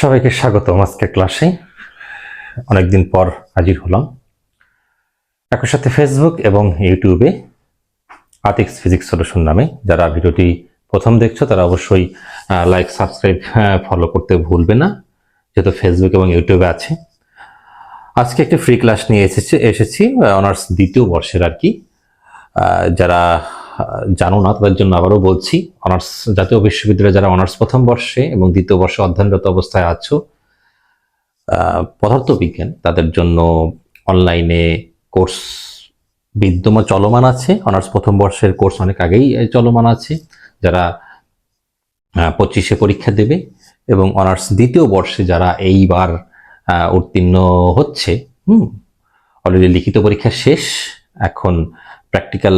সবাইকে স্বাগতম আজকের ক্লাসে। অনেকদিন পর হাজির হলাম। একই সাথে ফেসবুক এবং ইউটিউবে আতিক্স ফিজিক্স সলিউশন নামে যারা ভিডিওটি প্রথম দেখছ, তারা অবশ্যই লাইক সাবস্ক্রাইব ফলো করতে ভুলবে না, যেহেতু ফেসবুক এবং ইউটিউবে আছে। আজকে একটি ফ্রি ক্লাস নিয়ে এসেছি এসেছি অনার্স দ্বিতীয় বর্ষের আর কি। যারা জানো না, তাদের জন্য আবারও বলছি, অনার্স, জাতীয় বিশ্ববিদ্যালয়ে যারা অনার্স প্রথম বর্ষে এবং দ্বিতীয় বর্ষে অধ্যয়নরত অবস্থায় আছো পদার্থবিজ্ঞান, তাদের জন্য অনলাইনে কোর্স বিদ্যমান চলমান আছে। অনার্স প্রথম বর্ষের কোর্স অনেক আগেই চলমান আছে, যারা পঁচিশে পরীক্ষা দেবে এবং অনার্স দ্বিতীয় বর্ষে যারা এইবার উত্তীর্ণ হচ্ছে, হুম, অলরেডি লিখিত পরীক্ষা শেষ, এখন প্র্যাকটিক্যাল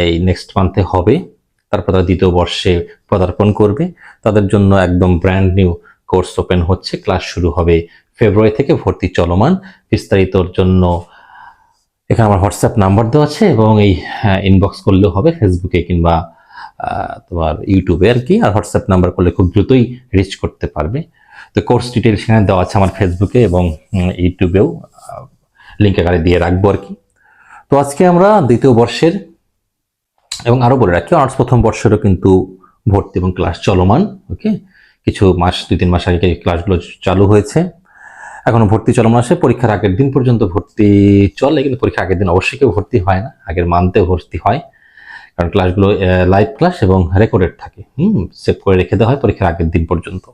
এই নেক্সট মান্থে হবে। তারপর তারা দ্বিতীয় বর্ষে পদার্পণ করবে। তাদের জন্য একদম ব্র্যান্ড নিউ কোর্স ওপেন হচ্ছে। ক্লাস শুরু হবে ফেব্রুয়ারি থেকে, ভর্তি চলমান। বিস্তারিতর জন্য এখানে আমার হোয়াটসঅ্যাপ নাম্বার দেওয়া আছে এবং এই ইনবক্স করলেও হবে ফেসবুকে কিংবা তোমার ইউটিউবে আর কি। আর হোয়াটসঅ্যাপ নাম্বার করলে খুব দ্রুতই রিচ করতে পারবে। তো কোর্স ডিটেলস সেখানে দেওয়া আছে আমার ফেসবুকে এবং ইউটিউবেও লিঙ্ক আকারে দিয়ে রাখব আর কি। তো আজকে আমরা দ্বিতীয় বর্ষের এবং আরও বলে রাখি অনার্স প্রথম বর্ষেরও কিন্তু ভর্তি এবং ক্লাস চলমান ওকে কিছু মাস, দুই, তিন মাস আগে ক্লাসগুলো চালু হয়েছে। এখনও ভর্তি চলমান আছে, পরীক্ষার আগের দিন পর্যন্ত ভর্তি চলে, কিন্তু পরীক্ষার আগের দিন অবশ্যই কেউ ভর্তি হয় না, আগের মান্থে ভর্তি হয়। কারণ ক্লাসগুলো লাইভ ক্লাস এবং রেকর্ডেড থাকে, হুম? সেভ করে রেখে দেওয়া হয় পরীক্ষার আগের দিন পর্যন্ত।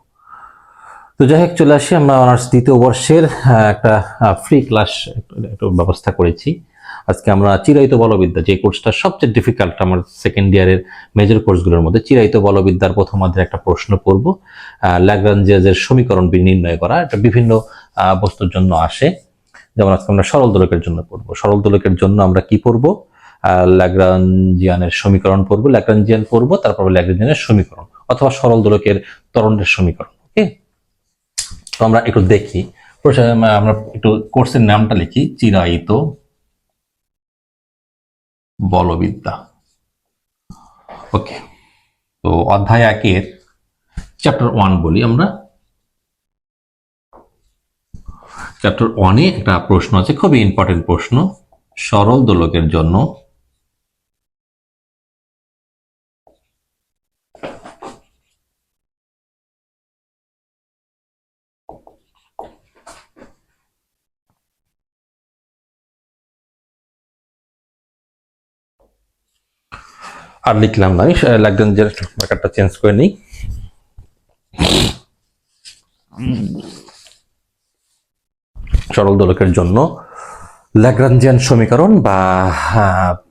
তো যাই হোক, চলে আসি আমরা অনার্স দ্বিতীয় বর্ষের একটা ফ্রি ক্লাস একটু ব্যবস্থা করেছি। আজকে আমরা চিরায়িত বলবিদ্যা, যে কোর্সটা সবচেয়ে ডিফিকাল্ট আমার সেকেন্ড ইয়ারের মেজর কোর্সগুলোর মধ্যে, চিরায়িত বলবিদ্যার প্রথম প্রথমার্ধের একটা প্রশ্ন করব ল্যাগ্রাঞ্জিয়াজের সমীকরণ নির্ণয় করা, এটা বিভিন্ন বস্তুর জন্য আসে। যেমন আজকে আমরা সরল দোলকের জন্য পড়ব। সরল দোলকের জন্য আমরা কি পড়ব? ল্যাগ্রাঞ্জিয়ানের সমীকরণ পড়ব। ল্যাগ্রাঞ্জিয়ান পড়ব, তারপর ল্যাগ্রাঞ্জিয়ানের সমীকরণ, অথবা সরল দোলকের ত্বরণের সমীকরণ ওকে তো আমরা একটু দেখি। আমরা একটু কোর্সের নামটা লিখি, চিরায়িত বলবিদ্যা। ওকে তো অধ্যায় একের চ্যাপ্টার ওয়ান বলি আমরা। চ্যাপ্টার ওয়ানে একটা প্রশ্ন আছে, খুবই ইম্পর্টেন্ট প্রশ্ন, সরল দোলকের জন্য। আর লিখলাম না আমি ল্যাগ্রেঞ্জের ব্যাপারটা চেঞ্জ করে নিই। সরল দোলকের জন্য ল্যাগ্রাঞ্জিয়ান সমীকরণ বা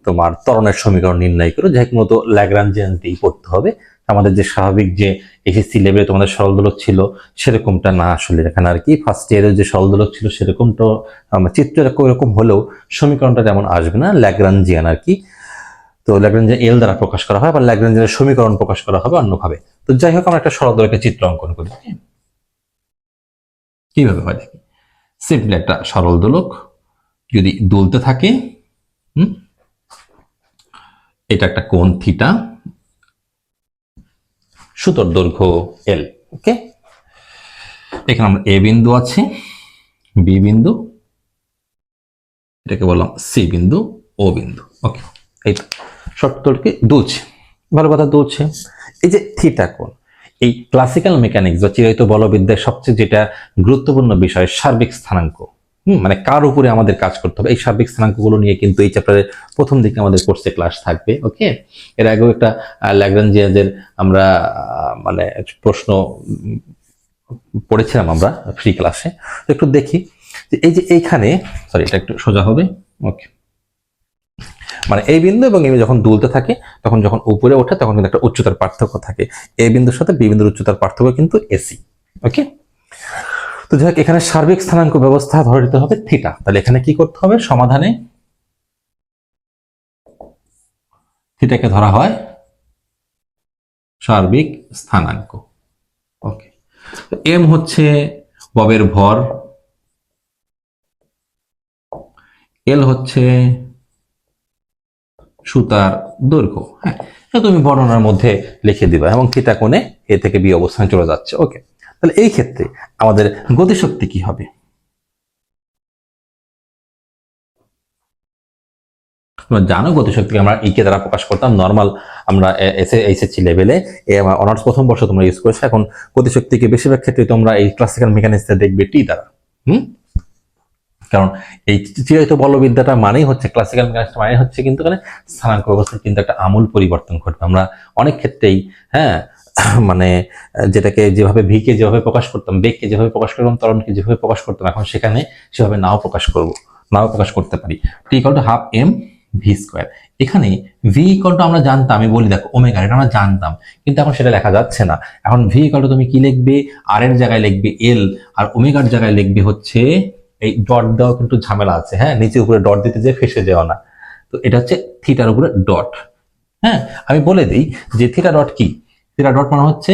তোমার তরণের সমীকরণ নির্ণয় করো, যাই মতো ল্যাগ্রাঞ্জিয়ান দিয়েই পড়তে হবে। আমাদের যে স্বাভাবিক যে এসএসসি লেভেলে তোমাদের সরল দোলক ছিল, সেরকমটা না আসলে এখানে আর কি। ফার্স্ট ইয়ারের যে সরল দোলক ছিল, সেরকমটা আমার চিত্র এরকম হলেও সমীকরণটা তেমন আসবে না ল্যাগ্রাঞ্জিয়ান আর কি। তো ল্যাগ্রাঞ্জিয়ান এল দ্বারা প্রকাশ করা হয় বা ল্যাগ্রাঞ্জিয়ানের সমীকরণ প্রকাশ করা হবে অন্যভাবে। তো যাই হোক, আমরা একটা সরল দোলকের চিত্র অঙ্কন করি। কীভাবে হয় দেখি? সিম্পলি একটা সরল দোলক, যদি দুলতে থাকে এটা একটা কোণ থিটা, সুতোর দৈর্ঘ্য এল ওকে এখানে আমরা এ বিন্দু আছে বি বিন্দু, এটাকে বললাম সি বিন্দু ও বিন্দু ওকে এই শর্তকে দুলছে ভালো কথা দুলছে এই যে থিটা কোণ, এই ক্লাসিক্যাল মেকানিক্স বা চিরায়িত বলবিদ্যার সবচেয়ে যেটা গুরুত্বপূর্ণ বিষয়, সার্বিক স্থানাঙ্ক। মানে কার উপরে আমাদের কাজ করতে হবে? এই সার্বিক স্থানাঙ্কগুলো নিয়ে কিন্তু এই চ্যাপ্টারের প্রথম দিকে আমাদের কোর্সে ক্লাস থাকবে ওকে এর আগেও একটা ল্যাগ্রাঞ্জিয়াজের আমরা মানে প্রশ্ন পড়েছিলাম আমরা ফ্রি ক্লাসে তো একটু দেখি যে এই যে এইখানে সরি এটা একটু সোজা হবে ওকে মানে এই বিন্দু এবং এই যখন দুলতে থাকে, তখন যখন উপরে ওঠে, তখন কিন্তু একটা উচ্চতার পার্থক্য থাকে। এই বিন্দুর সাথে বি বিন্দুর উচ্চতার পার্থক্য কিন্তু এসি ওকে তো যাই এখানে সার্বিক স্থানাঙ্ক ব্যবস্থা ধরে নিতে হবে থিটা। তাহলে এখানে কি করতে হবে? সমাধানে থিটাকে ধরা হয় সার্বিক স্থানাঙ্ক ওকে এম হচ্ছে ববের ভর, এল হচ্ছে সুতার দৈর্ঘ্য হ্যাঁ? তুমি বর্ণনার মধ্যে লিখে দিবা এবং থিটা কোণে এ থেকে বি অবস্থানে চলে যাচ্ছে, ওকে? তাহলে এই ক্ষেত্রে আমাদের গতিশক্তি কি হবে? তোমরা জানো গতিশক্তিকে আমরা ইকে দ্বারা প্রকাশ করতাম নর্মাল আমরা এসে এইচএসসি লেভেলে অনার্স প্রথম বর্ষ তোমরা ইউজ করেছ, এখন গতিশক্তিকে বেশিরভাগ ক্ষেত্রে তোমরা এই ক্লাসিক্যাল মেকানিক্সে দেখবে টি দ্বারা, হুম? কারণ এই চিরায়িত বলবিদ্যাটা মানেই হচ্ছে ক্লাসিক্যাল মেকানিক্স মানে হচ্ছে কিন্তু এখানে স্থানাঙ্ক ব্যবস্থার কিন্তু একটা আমূল পরিবর্তন ঘটবে। আমরা অনেক ক্ষেত্রেই হ্যাঁ মানে যেটাকে যেভাবে ভিকে যেভাবে প্রকাশ করতাম বেগকে যেভাবে প্রকাশ করতাম তরণকে যেভাবে প্রকাশ করতাম, এখন সেখানে সেভাবে নাও প্রকাশ করব, নাও প্রকাশ করতে পারি। T equal to half M V square এখানে ভি ইকাল টু আমরা জানতাম, আমি বলি দেখো ওমেগা এটা আমরা জানতাম, কিন্তু এখন সেটা লেখা যাচ্ছে না। এখন ভি ইকাল টু তুমি কি লিখবে? আর এর জায়গায় লিখবে এল আর ওমেগার জায়গায় লিখবে হচ্ছে এই ডট দেওয়া কিন্তু ঝামেলা আছে হ্যাঁ? নিচে উপরে ডট দিতে যে ফেসে যাওয়া না। তো এটা হচ্ছে থিটার উপরে ডট হ্যাঁ? আমি বলে দিই যে থিটা ডট কি? থিটা ডট মানে হচ্ছে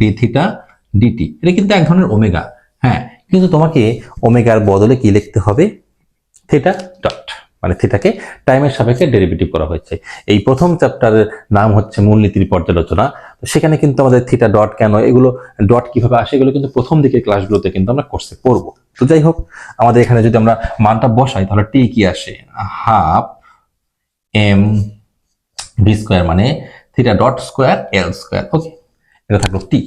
ডি থিটা ডিটি এটা কিন্তু এক ধরনের ওমেগা হ্যাঁ? কিন্তু তোমাকে ওমেগার বদলে কি লিখতে হবে? থিটা ডট মানে থিটাকে টাইমের সাপেক্ষে ডেরিভেটিভ করা হয়েছে। এই প্রথম চ্যাপ্টারের নাম হচ্ছে মূলনীতির পর্যালোচনা। তো সেখানে কিন্তু আমাদের থিটা ডট কেন? এগুলো ডট কীভাবে আসে? এগুলো কিন্তু প্রথম দিকের ক্লাসগুলোতে কিন্তু আমরা কোর্সে পড়ব। তো যাই হোক, আমাদের এখানে যদি আমরা মানটা বসাই, তাহলে টি কি আসে? হাফ এম ভি স্কোয়ার মানে theta dot square L square. Okay, এটা থাকল টি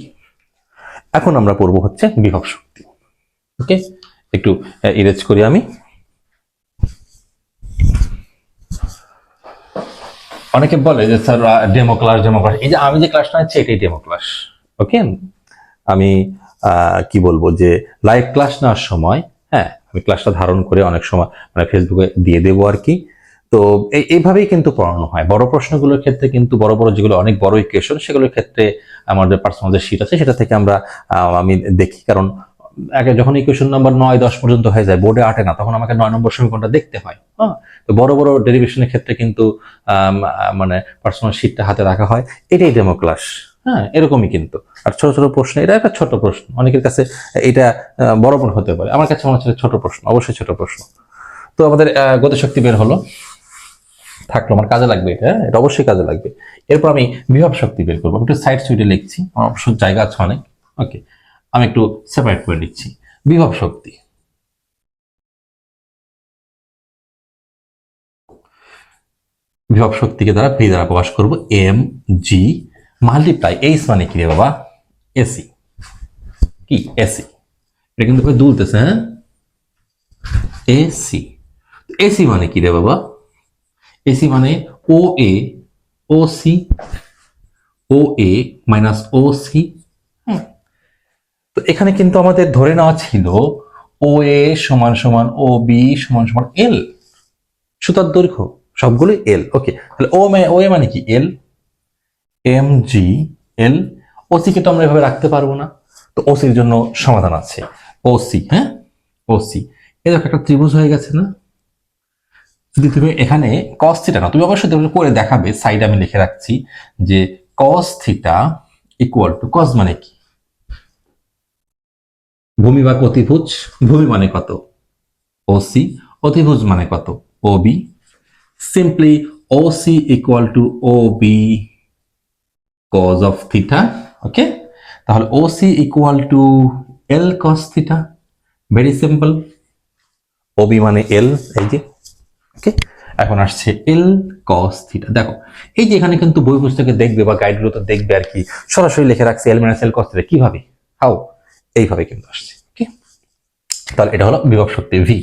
এখন আমরা পড়ব হচ্ছে বিভব শক্তি। ওকে, একটু ইরেজ করি আমি। অনেকে বলে যে, sir demo class demo class. এই যে, আমি যে ক্লাসটা নিচ্ছি, এটাই ডেমো ক্লাস। ওকে, আমি কি বলব যে লাইভ ক্লাস নেওয়ার সময় হ্যাঁ আমি ক্লাসটা ধারণ করে অনেক সময় মানে ফেসবুকে দিয়ে দেবো আর কি। তো এই, এইভাবেই কিন্তু পড়ানো হয়। বড় প্রশ্নগুলোর ক্ষেত্রে কিন্তু বড় বড় যেগুলো অনেক বড় ইকুয়েশন সেগুলোর ক্ষেত্রে আমাদের পার্সোনাল যে শিট আছে, সেটা থেকে আমরা আমি দেখি। কারণ আগে যখন ইকুয়েশন নাম্বার নয়, দশ পর্যন্ত হয়ে যায় বোর্ডে আটে না, তখন আমাকে নয় নম্বর সমীকরণটা দেখতে হয়। হ্যাঁ তো বড় বড় ডেরিভেশনের ক্ষেত্রে কিন্তু মানে পার্সোনাল শিটটা হাতে রাখা হয়। এটাই ডেমো ক্লাস হ্যাঁ এরকমই কিন্তু। আর ছোট ছোট প্রশ্ন, এটা একটা ছোট প্রশ্ন। অনেকের কাছে এটা বড় বড় হতে পারে। আমার কাছে মনে হচ্ছে ছোট প্রশ্ন, অবশ্যই ছোট প্রশ্ন। তো আমাদের গতিশক্তি বের হলো। থাকল, আমার কাজে লাগবে এটা? এটা অবশ্যই কাজে লাগবে। এরপর আমি বিভব শক্তি বের করব। একটু সাইড সুইডে লিখছি, আমার অবশ্য জায়গা আছে অনেক। ওকে আমি একটু সেপারেট করে লিখছি বিভব শক্তি। বিভব শক্তিকে দ্বারা ভি দ্বারা প্রকাশ করব এম জি মাল্টিপ্লাই এইস মানে কি রে বাবা? এসি কি? এসি এটা কিন্তু দুলতেছে হ্যাঁ? এসি এসি মানে কি রে বাবা? এসি মানে O A O C O A minus O C তো এখানে কিন্তু আমাদের ধরে নেওয়া ছিল ও এ সমান সমান ও বি সমান সমান এল সুতার দৈর্ঘ্য, সবগুলোই এল ওকে তাহলে ও ও এ মানে কি? এল এম জি এল ওসি কে তো আমরা এভাবে রাখতে পারব না। তো ওসির জন্য সমাধান আছে। ওসি হ্যাঁ? ওসি এ দেখো, একটা ত্রিভুজ হয়ে গেছে না? যদি তুমি এখানে কস থিটা না তুমি অবশ্যই তুমি করে দেখাবে সাইড আমি লিখে রাখছি যে cos theta equal to cos মানে কি? ভূমি বা অতিভুজ, ভূমি মানে কত? ওসি অতিভুজ মানে কত? OB simply OC equal to O cos of theta okay তাহলে OC equal to L cos theta very simple OB মানে এল এই যে ওকে এখন আসছে এল কস থিটা দেখো, এই যে এখানে কিন্তু বই পুস্তকে দেখবে বা গাইডগুলোতে দেখবে আর কি, সরাসরি লিখে রাখছে L minus L cos theta কীভাবে? হাউ এইভাবে কিন্তু আসছে ওকে তাহলে এটা হলো বিভব শক্তি ভি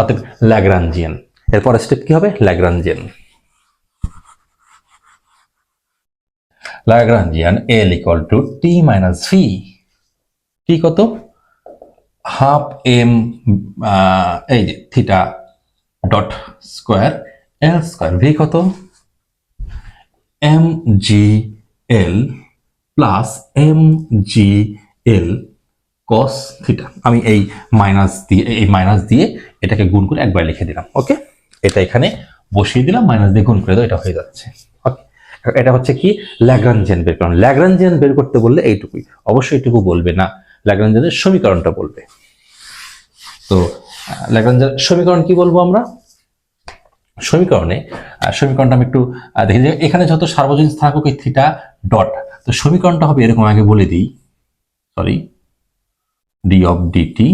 অতএব ল্যাগ্রাঞ্জিয়ান এরপর স্টেপ কি হবে? Lagrangian Lagrangian L equal to T minus V T কত? হাফ এম এই যে theta dot square L square V কত? M G L plus M G L cos theta আমি এই মাইনাস দিয়ে, এই মাইনাস দিয়ে এটাকে গুণ করে একবার লিখে দিলাম ওকে এটা এখানে বসিয়ে দিলাম মাইনাস দিয়ে গুণ করে দাও, এটা হয়ে যাচ্ছে। এটা হচ্ছে কি? ল্যাগ্রাঞ্জিয়ান বের করুন। ল্যাগ্রাঞ্জিয়ান বের করতে বললে এইটুকুই। অবশ্যই এইটুকু বলবে না। ল্যাগ্রাঞ্জিয়ানের সমীকরণটা বলবে। তো ল্যাগ্রাঞ্জিয়ান সমীকরণ কি বলব আমরা? সমীকরণে সমীকরণটা আমি একটু দেখি। যে এখানে যত সার্বজনীন স্থানাঙ্ক থিটা ডট। তো সমীকরণটা হবে এরকম আগে বলে দিই। সরি ডি অফ ডিটি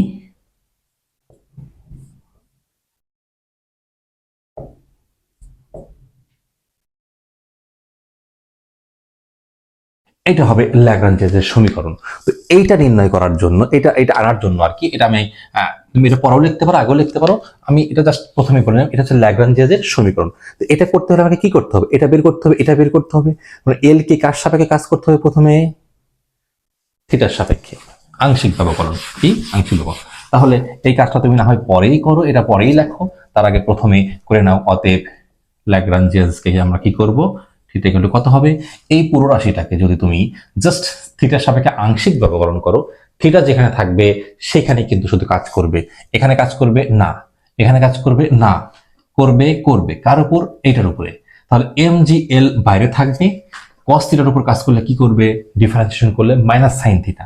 এটা হবে ল্যাগ্রাঞ্জের সমীকরণ। তো এইটা নির্ণয় করার জন্য, এটা এটা আনার জন্য আর কি, এটা আমি তুমি এটা পরেও লিখতে পারো, আগেও লিখতে পারো, আমি এটা জাস্ট প্রথমে করে নিলাম, এটা হচ্ছে ল্যাগ্রাঞ্জের সমীকরণ। তো এটা করতে হলে আমাকে কি করতে হবে? এটা বের করতে হবে, এটা বের করতে হবে। মানে এল কে কার সাপেক্ষে কাজ করতে হবে প্রথমে? থিটার সাপেক্ষে। আংশিক ব্যবকরণ কি? আংশিক ব্যবকরণ তাহলে এই কাজটা তুমি না হয় পরেই করো, এটা পরেই লেখো, তার আগে প্রথমে করে নাও অতএব ল্যাগ্রাঞ্জিয়াসকে আমরা কি করব? থিটা গেলে কত হবে? এই পুরো রাশিটাকে যদি তুমি জাস্ট থিটার সাপেক্ষে আংশিক ব্যবকরণ করো থিটা যেখানে থাকবে সেখানে কিন্তু শুধু কাজ করবে। এখানে কাজ করবে না, এখানে কাজ করবে না, করবে করবে। কার উপর? এইটার উপরে। তাহলে এম জি এল বাইরে থাকবে কস থিটার উপর কাজ করলে কি করবে? ডিফারেন্সিয়েশন করলে মাইনাস সাইন থিটা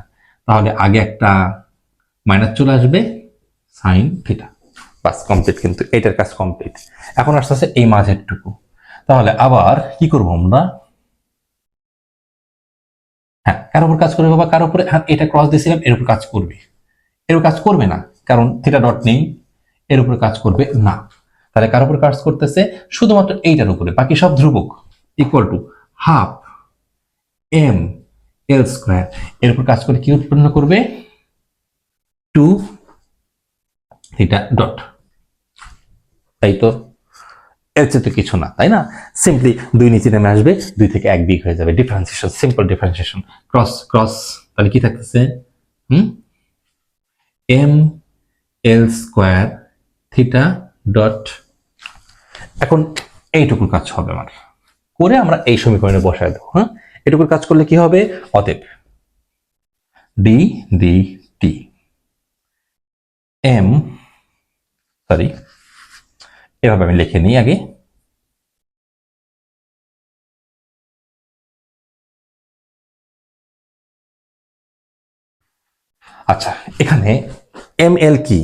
তাহলে আগে একটা মাইনাস চলে আসবে সাইন থিটা বাস কমপ্লিট কিন্তু এটার কাজ কমপ্লিট এখন আসতে আসতে এই মাঝেরটুকু। তাহলে আবার কি করব আমরা? হ্যাঁ কার উপর কাজ করবে বাবা কার উপরে হ্যাঁ এটা ক্রস দিয়েছিলাম, এর উপর কাজ করবে। এর উপর কাজ করবে না, কারণ থিটা ডট নেই, এর উপরে কাজ করবে না। তাহলে কার উপর কাজ করতেছে? শুধুমাত্র এইটার উপরে, বাকি সব ধ্রুবক equal to half M L square এর উপর কাজ করে কি উৎপন্ন করবে? টু থিটা ডট তাই তো? এর চেয়ে তো কিছু না, তাই না? সিম্পলি দুই নিচে নেমে আসবে, দুই থেকে এক দিক হয়ে যাবে। Differentiation simple differentiation cross cross তাহলে কি থাকতেছে? M L square theta dot এখন এইটুকুর কাজ হবে আমার। করে আমরা এই সমীকরণে বসায় দেবো হ্যাঁ? এটুকুর কাজ করলে কি হবে? অতএব D D T M sorry এভাবে আমি লিখে নিই আগে। আচ্ছা এখানে এম এল কি?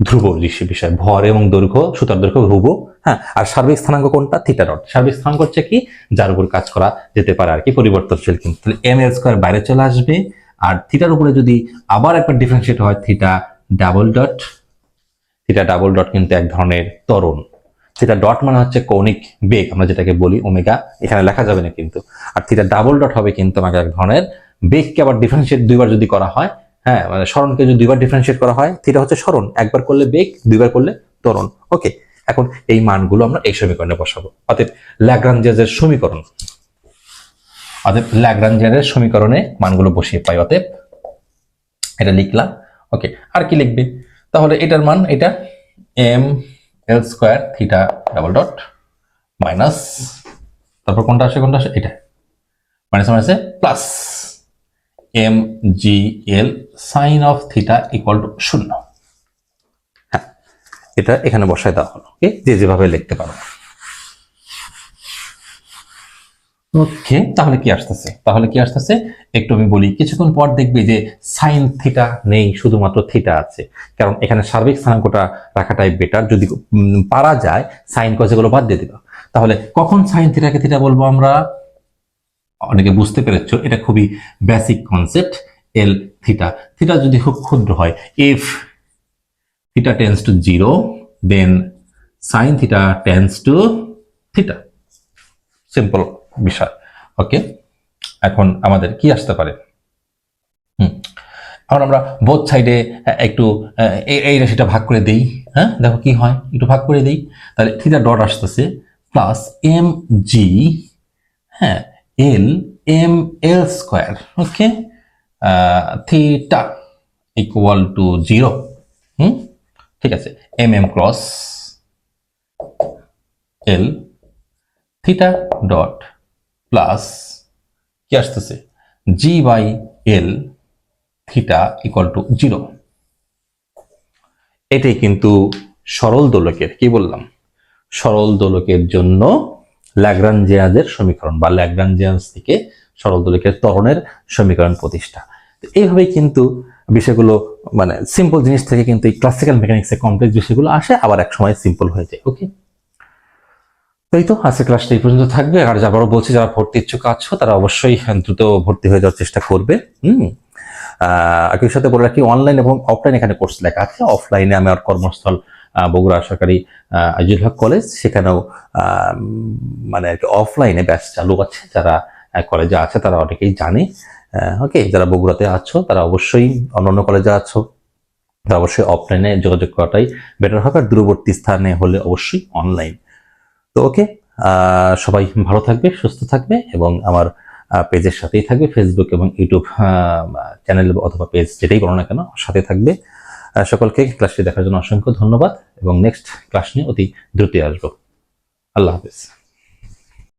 ধ্রুব বিষয়, ভর এবং দৈর্ঘ্য, সুতার দৈর্ঘ্য ধ্রুব হ্যাঁ আর সার্বিক স্থানাঙ্ক কোনটা? থিটা ডট সার্বিক স্থানাঙ্ক হচ্ছে কি? যার উপর কাজ করা যেতে পারে আর কি, পরিবর্তনশীল কিন্তু। তাহলে এম এল স্কোয়ার বাইরে চলে আসবে, আর থিটার উপরে যদি আবার একবার ডিফারেন্সিয়েট হয় theta double dot theta double dot কিন্তু এক ধরনের ত্বরণ থিটা ডট মানে হচ্ছে কৌণিক বেগ, আমরা যেটাকে বলি ওমেগা, এখানে লেখা যাবে না কিন্তু। আর থিটা ডাবল ডট হবে কিন্তু আমাকে এক ধরনের বেগকে আবার ডিফারেন্সিয়েট দুইবার যদি করা হয় হ্যাঁ মানে স্মরণকে যদি দুইবার ডিফারেন্সিয়েট করা হয় থিটা হচ্ছে স্মরণ। একবার করলে বেগ, দুইবার করলে ত্বরণ। ওকে এখন এই মানগুলো আমরা এই সমীকরণে বসাবো। অতএব ল্যাগ্রাঞ্জিয়াসের সমীকরণ। অতএব ল্যাগ্রাঞ্জিয়ানের সমীকরণে মানগুলো বসিয়ে পাই। অতএব এটা লিখলাম। ওকে আর কি লিখবে? তাহলে এটার মান এটা M L square theta double dot minus তারপর কোনটা আসে কোনটা আসে, এটা। মাইনাস মাইনাসে plus M G L sine of theta equal to শূন্য। হ্যাঁ এটা এখানে বসায় দেওয়া হলো। ওকে যে যেভাবে লিখতে পারো। ওকে তাহলে কি আসতেছে? তাহলে কি আসতেছে? একটু আমি বলি কিছুক্ষণ পর দেখবে যে সাইন থিটা নেই শুধুমাত্র থিটা আছে। কারণ এখানে সার্বিক স্থানাঙ্কটা রাখাটাই বেটার যদি পারা যায় সাইন কস এগুলো বাদ দিয়ে দিল। তাহলে কখন সাইন থিটাকে থিটা বলব আমরা? অনেকে বুঝতে পেরেছ, এটা খুবই basic concept L theta theta যদি খুব ক্ষুদ্র হয় if theta tends to zero then sine theta tends to theta simple বিষয়। ওকে এখন আমাদের কি আসতে পারে? হুম। এখন আমরা বোথ সাইডে একটু এই রাশিটা ভাগ করে দেই। হ্যাঁ? দেখো কি হয়? একটু ভাগ করে দেই। তাহলে থিটা ডট আসতেছে প্লাস এম জি হ্যাঁ? L M L square okay theta equal to zero hmm? ঠিক আছে M M cross L theta dot plus কি আসতেছে? G by L theta equal to zero এটাই কিন্তু সরল দোলকের, কি বললাম? সরল দোলকের জন্য ল্যাগ্রাঞ্জিয়াজের সমীকরণ বা ল্যাগ্রাঞ্জিয়ান্স থেকে সরল দোলকের ত্বরণের সমীকরণ প্রতিষ্ঠা। তো এইভাবেই কিন্তু বিষয়গুলো মানে সিম্পল জিনিস থেকে কিন্তু এই ক্লাসিক্যাল মেকানিক্সে কমপ্লেক্স বিষয়গুলো আসে, আবার এক সময় সিম্পল হয়ে যায় ওকে এই তো, আজকের ক্লাসটা এই পর্যন্ত থাকবে। আর যাবারও বলছি, যারা ভর্তি ইচ্ছুক আছো, তারা অবশ্যই দ্রুত ভর্তি হয়ে যাওয়ার চেষ্টা করবে, হুম? একই সাথে বলে রাখি অনলাইন এবং অফলাইন এখানে কোর্স লেখা আছে। অফলাইনে আমি আমার কর্মস্থল বগুড়া সরকারি আজিজুল হক কলেজ। সেখানেও আহ, উম, মানে অফলাইনে ব্যাচ চালু আছে। যারা কলেজে আছে তারা অনেকেই জানে। ওকে যারা বগুড়াতে আছো তারা অবশ্যই অন্যান্য কলেজে আছো। তারা অবশ্যই অফলাইনে যোগাযোগ করাটাই বেটার হবে। আর দূরবর্তী স্থানে হলে অবশ্যই অনলাইন তো ওকে সবাই ভালো থাকবে সুস্থ থাকবে এবং আমার পেজের সাথেই থাকবে। ফেসবুক এবং ইউটিউব চ্যানেল অথবা পেজ যেটাই বলো না কেন সাথে থাকবে। সকলকে ক্লাসটি দেখার জন্য অসংখ্য ধন্যবাদ এবং নেক্সট ক্লাস নিয়ে অতি দ্রুতই আসব। আল্লাহ হাফিজ।